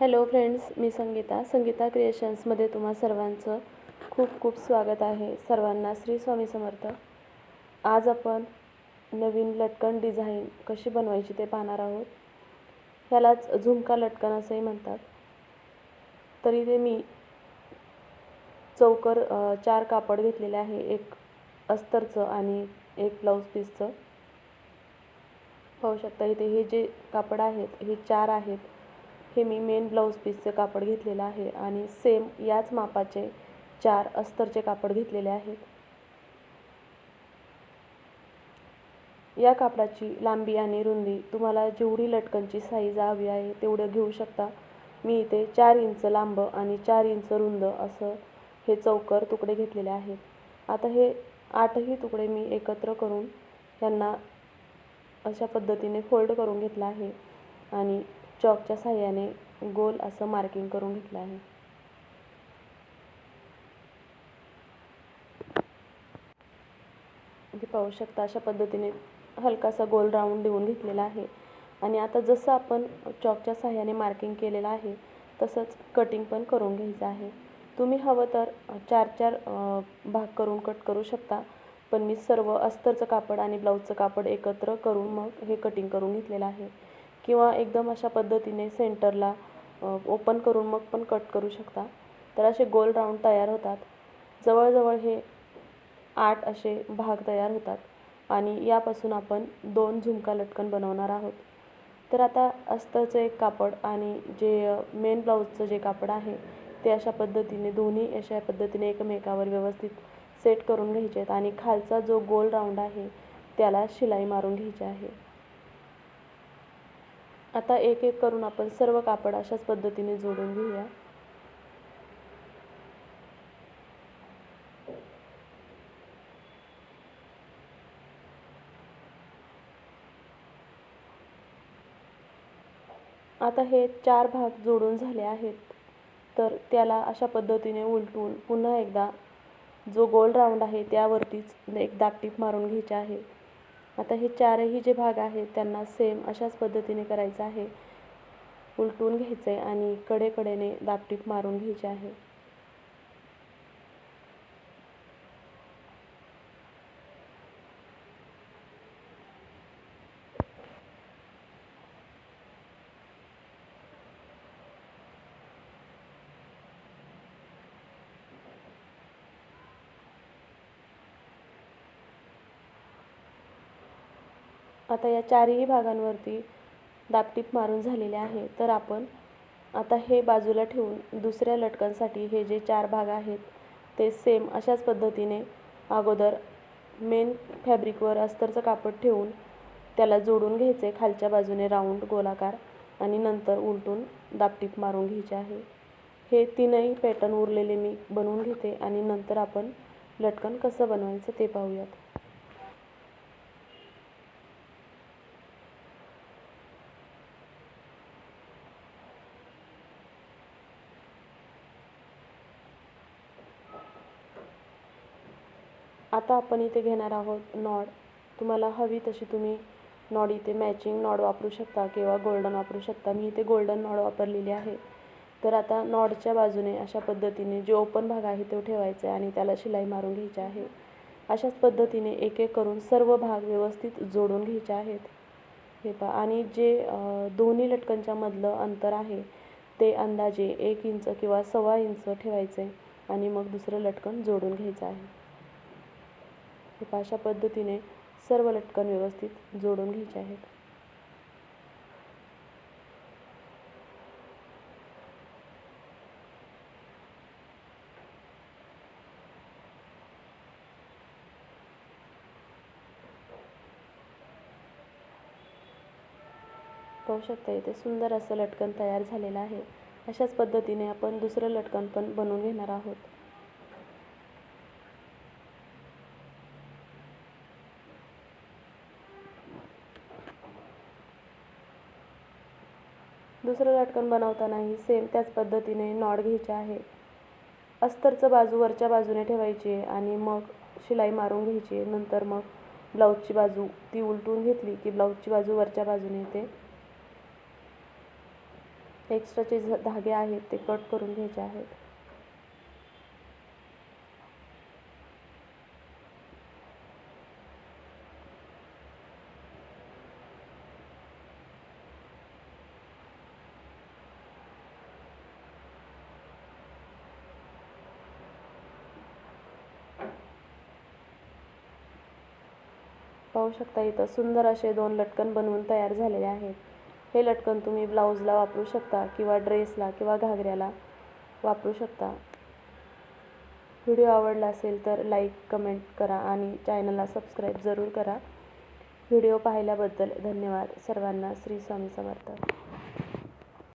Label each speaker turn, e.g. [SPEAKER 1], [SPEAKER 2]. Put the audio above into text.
[SPEAKER 1] Hello friends मी संगीता. संगीता क्रिएशन्समध्ये तुम्हा सर्वांचं खूप खूप स्वागत आहे. सर्वांना श्री स्वामी समर्थ. आज आपण नवीन लटकन डिझाईन कशी बनवायची ते पाहणार आहोत. ह्यालाच झुमका लटकन असंही म्हणतात. तरी ते मी चौकर चार कापड घेतलेले आहे. एक अस्तरचं आणि एक ब्लाऊज पीसचं. पाहू शकता इथे हे जे कापड आहेत हे चार आहेत. हे मी मेन ब्लाऊज पीसचे कापड घेतलेलं आहे आणि सेम याच मापाचे चार अस्तरचे कापड घेतलेले आहेत. या कापडाची लांबी आणि रुंदी तुम्हाला जेवढी लटकनची साईज हवी आहे तेवढं घेऊ शकता. मी इथे चार इंच लांब आणि चार इंच रुंद असं हे चौकर तुकडे घेतलेले आहेत. आता हे आठही तुकडे मी एकत्र करून यांना अशा पद्धतीने फोल्ड करून घेतला आहे आणि चॉकच्या साह्याने गोल असं मार्किंग करून घेतलं आहे. इथे पाहू शकता अशा पद्धतीने हलकासा गोल राऊंड देऊन घेतलेला आहे. आणि आता जसं आपण चॉकच्या साह्याने मार्किंग केलेलं आहे तसंच कटिंग पण करून घ्यायचं आहे. तुम्ही हवं तर चार चार भाग करून कट करू शकता पण मी सर्व अस्तरचं कापड आणि ब्लाऊजचं कापड एकत्र करून मग हे कटिंग करून घेतलेलं आहे. किंवा एकदम अशा पद्धतीने सेंटरला ओपन करून मग पण कट करू शकता. तर असे गोल राऊंड तयार होतात. जवळजवळ हे आठ असे भाग तयार होतात. आणि यापासून आपण दोन झुमका लटकन बनवणार आहोत. तर आता अस्तरचं एक कापड आणि जे मेन ब्लाऊजचं जे कापड आहे ते अशा पद्धतीने दोन्ही अशा पद्धतीने एकमेकावर व्यवस्थित सेट करून घ्यायचे आहेत. आणि खालचा जो गोल राऊंड आहे त्याला शिलाई मारून घ्यायची आहे. आता एक एक करून आपण सर्व कापड अशाच पद्धतीने जोडून घेऊया. आता हे चार भाग जोडून झाले आहेत. तर त्याला अशा पद्धतीने उलटून पुन्हा एकदा जो गोल राऊंड आहे त्यावरतीच एक दागटीप मारून घ्यायचा आहे. आता हे चारही जे भाग आहेत त्यांना सेम अशाच पद्धतीने करायचं आहे. उलटून घ्यायचं आहे आणि कडेकडेने दापटीप मारून घ्यायचे आहे. आता या चारही भागांवरती दापटीप मारून झालेले आहे. तर आपण आता हे बाजूला ठेवून दुसऱ्या लटकनसाठी हे जे चार भाग आहेत ते सेम अशाच पद्धतीने अगोदर मेन फॅब्रिकवर अस्तरचं कापड ठेवून त्याला जोडून घ्यायचे खालच्या बाजूने राऊंड गोलाकार आणि नंतर उलटून दापटीप मारून घ्यायचे आहे. हे तीनही पॅटर्न उरलेले मी बनवून घेते आणि नंतर आपण लटकन कसं बनवायचं ते पाहूयात. आता आपण इथे घेणार आहोत नॉड. तुम्हाला हवी तशी तुम्ही नॉड इथे मॅचिंग नॉड वापरू शकता किंवा गोल्डन वापरू शकता. मी इथे गोल्डन नॉड वापरलेली आहे. तर आता नॉडच्या बाजूने अशा पद्धतीने जे ओपन भाग आहे तो ठेवायचा आहे आणि त्याला शिलाई मारून घ्यायची आहे. अशाच पद्धतीने एक एक करून सर्व भाग व्यवस्थित जोडून घ्यायचे आहेत. हे पहा. आणि जे दोन्ही लटकनच्या मधलं अंतर आहे ते अंदाजे एक इंच किंवा सव्वा इंच ठेवायचं आहे आणि मग दुसरं लटकन जोडून घ्यायचं आहे. हे अशा पद्धतीने सर्व लटकन व्यवस्थित जोडून घ्यायचे आहेत. पाहू शकता इथे सुंदर असं लटकन तयार झालेलं आहे. अशाच पद्धतीने आपण दुसरं लटकन पण बनवून घेणार आहोत. दुसरं लटकन बनवतानाही सेम त्याच पद्धतीने नॉड घ्यायचे आहे. अस्तरचं बाजू वरच्या बाजूने ठेवायची आहे आणि मग शिलाई मारून घ्यायची. आहे नंतर मग ब्लाऊजची बाजू ती उलटून घेतली की ब्लाऊजची बाजू वरच्या बाजूने येते एक्स्ट्राचे झ धागे आहेत ते कट करून घ्यायचे आहेत. पाहू शकता इथं सुंदर असे दोन लटकन बनवून तयार झालेले आहेत. हे लटकन तुम्ही ब्लाऊजला वापरू शकता किंवा ड्रेसला किंवा घागऱ्याला वापरू शकता. व्हिडिओ आवडला असेल तर लाईक कमेंट करा आणि चॅनलला सबस्क्राईब जरूर करा. व्हिडिओ पाहिल्याबद्दल धन्यवाद. सर्वांना श्री स्वामी समर्थ.